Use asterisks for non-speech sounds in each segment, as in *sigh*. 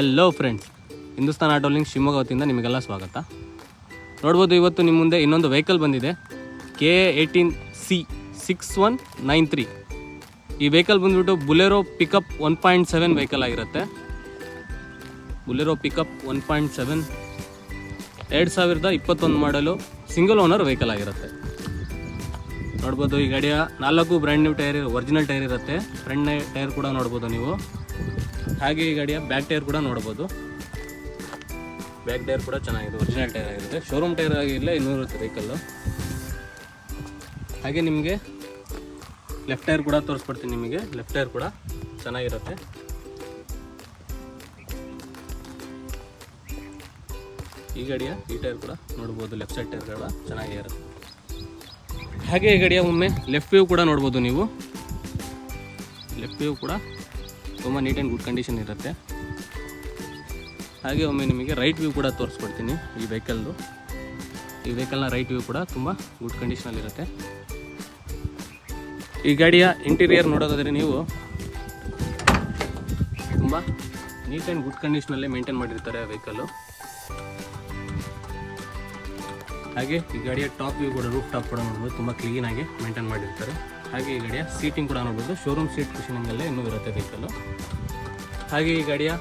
Hello friends Hindustan auto link Shivamogga ವತಿಯಿಂದ ನಿಮಗೆಲ್ಲ ಸ್ವಾಗತ ನೋಡ್ಬೋದು ಇವತ್ತು ನಿಮ್ಮ ಮುಂದೆ ಇನ್ನೊಂದು ವೆಹಿಕಲ್ ಬಂದಿದೆ. K eighteen C six one nine three ಈ ವೆಹಿಕಲ್ ಬಂದುಬಿಟ್ಟು Bolero pickup one point seven vehicle ಆಗಿರುತ್ತೆ. Bolero pickup one point seven ಎರಡು ಸಾವಿರದ ಇಪ್ಪತ್ತೊಂದು ಮಾಡಲು ಸಿಂಗಲ್ ಓನರ್ ವೆಹಿಕಲ್ ಆಗಿರುತ್ತೆ. ನೋಡ್ಬೋದು ಈ ಗಾಡಿಯ ನಾಲ್ಕು brand new tyre original tyre ಇರುತ್ತೆ. ಫ್ರೆಂಡ್ ಟೈರ್ ಕೂಡ ನೋಡ್ಬೋದು ನೀವು. ಹಾಗೆ ಈ ಗಾಡಿಯ ಬ್ಯಾಕ್ ಟೈರ್ ಕೂಡ ನೋಡ್ಬೋದು ಬ್ಯಾಕ್ ಟೈರ್ ಕೂಡ ಚೆನ್ನಾಗಿದೆ ಒರಿಜಿನಲ್ ಟೈರ್ ಆಗಿರುತ್ತೆ ಶೋರೂಮ್ ಟೈರ್ ಆಗಿರಲಿಲ್ಲ ಇನ್ನೂರು ವೆಹಿಕಲ್ಲು ಹಾಗೆ ನಿಮಗೆ ಲೆಫ್ಟ್ ಟೈರ್ ಕೂಡ ತೋರಿಸ್ಕೊಡ್ತೀನಿ ನಿಮಗೆ. ಲೆಫ್ಟ್ ಟೈರ್ ಕೂಡ ಚೆನ್ನಾಗಿರುತ್ತೆ. ಈ ಗಾಡಿಯ ಈ ಟೈರ್ ಕೂಡ ನೋಡ್ಬೋದು ಲೆಫ್ಟ್ ಸೈಡ್ ಟೈರ್ ಕೂಡ ಚೆನ್ನಾಗೇ ಇರುತ್ತೆ ಹಾಗೆ ಈ ಗಾಡಿಯ ಒಮ್ಮೆ ಲೆಫ್ಟ್ ವ್ಯೂ ಕೂಡ ನೋಡ್ಬೋದು ನೀವು. ಲೆಫ್ಟ್ ವ್ಯೂ ಕೂಡ ತುಂಬ ನೀಟ್ ಆ್ಯಂಡ್ ಗುಡ್ ಕಂಡೀಷನ್ ಇರುತ್ತೆ. ಹಾಗೆ ಒಮ್ಮೆ ನಿಮಗೆ ರೈಟ್ ವ್ಯೂ ಕೂಡ ತೋರಿಸ್ಕೊಡ್ತೀನಿ ಈ ವೆಹಿಕಲ್ದು ಈ ವೆಹಿಕಲ್ನ ರೈಟ್ ವ್ಯೂ ಕೂಡ ತುಂಬ ಗುಡ್ ಕಂಡೀಷನಲ್ಲಿರುತ್ತೆ ಈ ಗಾಡಿಯ ಇಂಟೀರಿಯರ್ ನೋಡೋದಾದರೆ ನೀವು ತುಂಬ ನೀಟ್ ಆ್ಯಂಡ್ ಗುಡ್ ಕಂಡೀಷನಲ್ಲೇ ಮೇಂಟೈನ್ ಮಾಡಿರ್ತಾರೆ ವೆಹಿಕಲ್ಲು ಹಾಗೆ ಈ ಗಾಡಿಯ ಟಾಪ್ ವ್ಯೂ ಕೂಡ ರೂಫ್ ಟಾಪ್ ಕೂಡ ನೋಡ್ಬೋದು, ತುಂಬ ಕ್ಲೀನಾಗಿ ಮೇಂಟೈನ್ ಮಾಡಿರ್ತಾರೆ. ಹಾಗೆ ಈ ಗಾಡಿಯ ಸೀಟಿಂಗ್ ಕೂಡ ನೋಡ್ಬೋದು. ಶೋರೂಮ್ ಸೀಟ್ ಕುಷನಿಂಗಲ್ಲೇ ಇನ್ನೂ ಇರುತ್ತೆ ವೆಹಿಕಲ್ಲು ಹಾಗೆ ಈ ಗಾಡಿಯ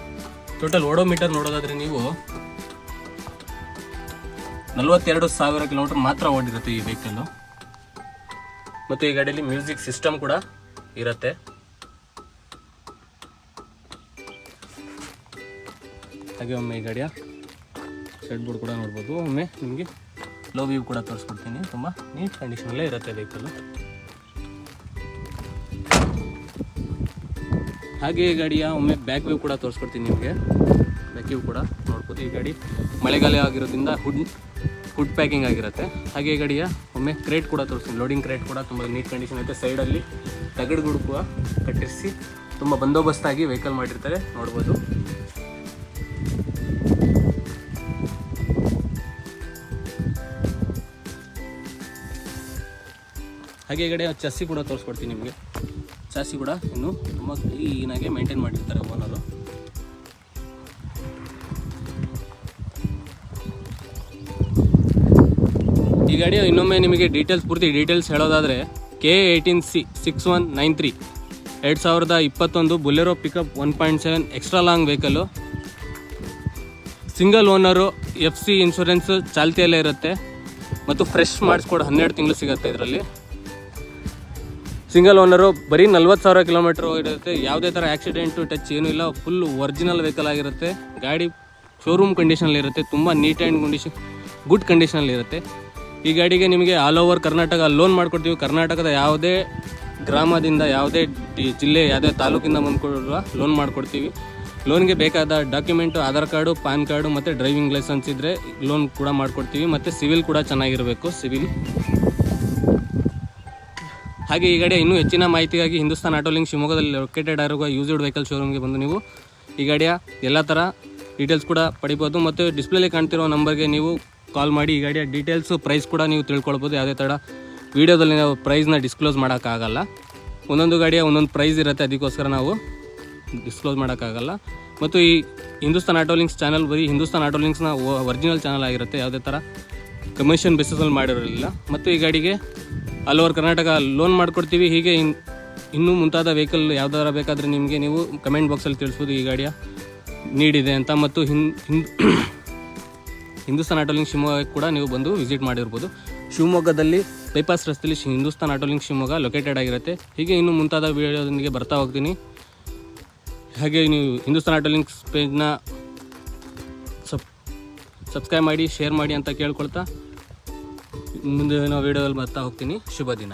ಟೋಟಲ್ ಓಡೋಮೀಟರ್ ನೋಡೋದಾದ್ರೆ ನೀವು ನಲವತ್ತೆರಡು ಸಾವಿರ ಕಿಲೋಮೀಟರ್ ಮಾತ್ರ ಓಡಿರುತ್ತೆ ಈ ವೆಹಿಕಲ್ಲು ಮತ್ತು ಈ ಗಾಡಿಯಲ್ಲಿ ಮ್ಯೂಸಿಕ್ ಸಿಸ್ಟಮ್ ಕೂಡ ಇರುತ್ತೆ. ಹಾಗೆ ಒಮ್ಮೆ ಈ ಗಾಡಿಯ ಶೆಡ್ ಬೋರ್ಡ್ ಕೂಡ ನೋಡ್ಬೋದು. ಒಮ್ಮೆ ನಿಮಗೆ ಲೋ ವ್ಯೂ ಕೂಡ ತೋರಿಸ್ಕೊಡ್ತೀನಿ. ತುಂಬ ನೀಟ್ ಕಂಡೀಷನಲ್ಲೇ ಇರುತ್ತೆ ವೆಹಿಕಲ್ಲು ಹಾಗೆ ಗಾಡಿಯ ಒಮ್ಮೆ ಬ್ಯಾಕ್ ವ್ಯೂ ಕೂಡ ತೋರಿಸ್ಕೊಡ್ತೀನಿ ನಿಮಗೆ. ಬ್ಯಾಕ್ ವ್ಯೂ ಕೂಡ ನೋಡ್ಬೋದು. ಈ ಗಾಡಿ ಮಳೆಗಾಲ ಆಗಿರೋದ್ರಿಂದ ಹುಡ್ ಹುಡ್ ಪ್ಯಾಕಿಂಗ್ ಆಗಿರುತ್ತೆ. ಹಾಗೆ ಗಾಡಿಯ ಒಮ್ಮೆ ಕ್ರೇಟ್ ಕೂಡ ತೋರಿಸ್ತೀನಿ. ಲೋಡಿಂಗ್ ಕ್ರೇಟ್ ಕೂಡ ತುಂಬ ನೀಟ್ ಕಂಡೀಷನ್ ಐತೆ ಸೈಡಲ್ಲಿ ತಗಡುಗಳು ಕೂಡ ಕಟ್ಟಿಸಿ ತುಂಬ ಬಂದೋಬಸ್ತಾಗಿ ವೆಹಿಕಲ್ ಮಾಡಿರ್ತಾರೆ. ನೋಡ್ಬೋದು. ಹಾಗೆ ಕಡೆ ಚಸ್ಸಿ ಕೂಡ ತೋರಿಸ್ಕೊಡ್ತೀನಿ ನಿಮಗೆ. ಚಾಸಿ ಕೂಡ ಇನ್ನು ತುಂಬ ಕ್ಲೀನಾಗಿ ಮೇಂಟೈನ್ ಮಾಡಿರ್ತಾರೆ ಓನರು. ಈ ಗಾಡಿಯ ಇನ್ನೊಮ್ಮೆ ನಿಮಗೆ ಡೀಟೇಲ್ಸ್, ಪೂರ್ತಿ ಡೀಟೇಲ್ಸ್ ಹೇಳೋದಾದರೆ K eighteen C six one nine three ಎರಡು ಸಾವಿರದ ಇಪ್ಪತ್ತೊಂದು Bolero pickup one point seven extra long vehicle single owner F C insurance ಚಾಲ್ತಿಯಲ್ಲೇ ಇರುತ್ತೆ. ಮತ್ತು ಫ್ರೆಶ್ ಮಾಡಿಸ್ಕೊಡು ಹನ್ನೆರಡು ತಿಂಗಳು ಸಿಗುತ್ತೆ ಇದರಲ್ಲಿ. ಸಿಂಗಲ್ ಓನರು ಬರೀ ನಲ್ವತ್ತು ಸಾವಿರ ಕಿಲೋಮೀಟರ್ ಹೋಗಿರುತ್ತೆ. ಯಾವುದೇ ಥರ ಆಕ್ಸಿಡೆಂಟು ಟಚ್ ಏನೂ ಇಲ್ಲ. ಫುಲ್ ಒರಿಜಿನಲ್ ವೆಹಿಕಲ್ ಆಗಿರುತ್ತೆ. ಗಾಡಿ ಶೋರೂಮ್ ಕಂಡೀಷನಲ್ಲಿರುತ್ತೆ ತುಂಬ ನೀಟ್ ಆ್ಯಂಡ್ ಕಂಡೀಷನ್ ಗುಡ್ ಕಂಡೀಷನಲ್ಲಿ ಇರುತ್ತೆ. ಈ ಗಾಡಿಗೆ ನಿಮಗೆ ಆಲ್ ಓವರ್ ಕರ್ನಾಟಕ ಲೋನ್ ಮಾಡಿಕೊಡ್ತೀವಿ. ಕರ್ನಾಟಕದ ಯಾವುದೇ ಗ್ರಾಮದಿಂದ ಯಾವುದೇ ಜಿಲ್ಲೆ, ಯಾವುದೇ ತಾಲೂಕಿಂದ ಬಂದ್ಕೊಡುವ ಲೋನ್ ಮಾಡಿಕೊಡ್ತೀವಿ. ಲೋನ್ಗೆ ಬೇಕಾದ document Aadhaar card PAN card ಮತ್ತು ಡ್ರೈವಿಂಗ್ ಲೈಸೆನ್ಸ್ ಇದ್ದರೆ ಲೋನ್ ಕೂಡ ಮಾಡಿಕೊಡ್ತೀವಿ. ಮತ್ತು ಸಿವಿಲ್ ಕೂಡ ಚೆನ್ನಾಗಿರಬೇಕು. ಸಿವಿಲ್ ಹಾಗೆ ಈ ಗಾಡಿಯ ಇನ್ನೂ ಹೆಚ್ಚಿನ ಮಾಹಿತಿಗಾಗಿ ಹಿಂದೂಸ್ತಾನ್ ಆಟೋ ಲಿಂಕ್ ಶಿವಮೊಗ್ಗದಲ್ಲಿ ಲೊಕೇಟೆಡ್ ಆಗಿರುವ ಯೂಸ್ಡ್ ವೆಹಿಕಲ್ ಶೋರೂಮ್ಗೆ ಬಂದು ನೀವು ಈ ಗಾಡಿಯ ಎಲ್ಲ ಥರ ಡೀಟೇಲ್ಸ್ ಕೂಡ ಪಡಿಬೋದು ಮತ್ತು ಡಿಸ್ಪ್ಲೇಲಿ ಕಾಣ್ತಿರೋ ನಂಬರ್ಗೆ ನೀವು ಕಾಲ್ ಮಾಡಿ ಈ ಗಾಡಿಯ ಡೀಟೇಲ್ಸು ಪ್ರೈಸ್ ಕೂಡ ನೀವು ತಿಳ್ಕೊಳ್ಬೋದು. ಯಾವುದೇ ಥರ ವೀಡಿಯೋದಲ್ಲಿ ನಾವು ಪ್ರೈಸ್ನ ಡಿಸ್ಕ್ಲೋಸ್ ಮಾಡೋಕ್ಕಾಗಲ್ಲ. ಒಂದೊಂದು ಗಾಡಿಯ ಒಂದೊಂದು ಪ್ರೈಸ್ ಇರುತ್ತೆ, ಅದಕ್ಕೋಸ್ಕರ ನಾವು ಡಿಸ್ಕ್ಲೋಸ್ ಮಾಡೋಕ್ಕಾಗಲ್ಲ. ಮತ್ತು ಈ ಹಿಂದೂಸ್ತಾನ್ ಆಟೋ ಲಿಂಕ್ಸ್ ಚಾನಲ್ ಬರೀ ಹಿಂದೂಸ್ತಾನ್ ಆಟೋ ಲಿಂಕ್ಸ್ನ ಒರಿಜಿನಲ್ ಚಾನಲ್ ಆಗಿರುತ್ತೆ, ಯಾವುದೇ ಥರ ಕಮಿಷನ್ ಬೇಸಿಸಲ್ಲಿ ಮಾಡಿರಲಿಲ್ಲ ಮತ್ತು ಈ ಗಾಡಿಗೆ ಆಲ್ ಓವರ್ ಕರ್ನಾಟಕ ಲೋನ್ ಮಾಡಿಕೊಡ್ತೀವಿ. ಹೀಗೆ ಇನ್ ಇನ್ನೂ ಮುಂತಾದ ವೆಹಿಕಲ್ ಯಾವ್ದಾರ ಬೇಕಾದರೆ ನಿಮಗೆ ನೀವು ಕಮೆಂಟ್ ಬಾಕ್ಸಲ್ಲಿ ತಿಳಿಸ್ಬೋದು ಈ ಗಾಡಿಯ ನೀಡಿದೆ ಅಂತ. ಮತ್ತು *coughs* ಹಿಂದೂಸ್ತಾನ್ ಆಟೋಲಿಂಗ್ ಶಿವಮೊಗ್ಗ ಕೂಡ ನೀವು ಬಂದು ವಿಸಿಟ್ ಮಾಡಿರ್ಬೋದು. ಶಿವಮೊಗ್ಗದಲ್ಲಿ ಬೈಪಾಸ್ ರಸ್ತೆಯಲ್ಲಿ ಹಿಂದೂಸ್ತಾನ್ ಆಟೋಲಿಂಗ್ ಶಿವಮೊಗ್ಗ ಲೊಕೇಟೆಡ್ ಆಗಿರುತ್ತೆ. ಹೀಗೆ ಇನ್ನೂ ಮುಂತಾದ ವಿಡಿಯೋದೊಂದಿಗೆ ಬರ್ತಾ ಹೋಗ್ತೀನಿ. ಹಾಗೆ ನೀವು ಹಿಂದೂಸ್ತಾನ್ ಆಟೋಲಿಂಗ್ಸ್ ಪೇಜ್ನ ಸಬ್ ಸಬ್ಸ್ಕ್ರೈಬ್ ಮಾಡಿ ಶೇರ್ ಮಾಡಿ ಅಂತ ಕೇಳ್ಕೊಳ್ತಾ ಮುಂದಿನ ವೀಡಿಯೋದಲ್ಲಿ ಬರ್ತಾ ಹೋಗ್ತೀನಿ. ಶುಭ ದಿನ.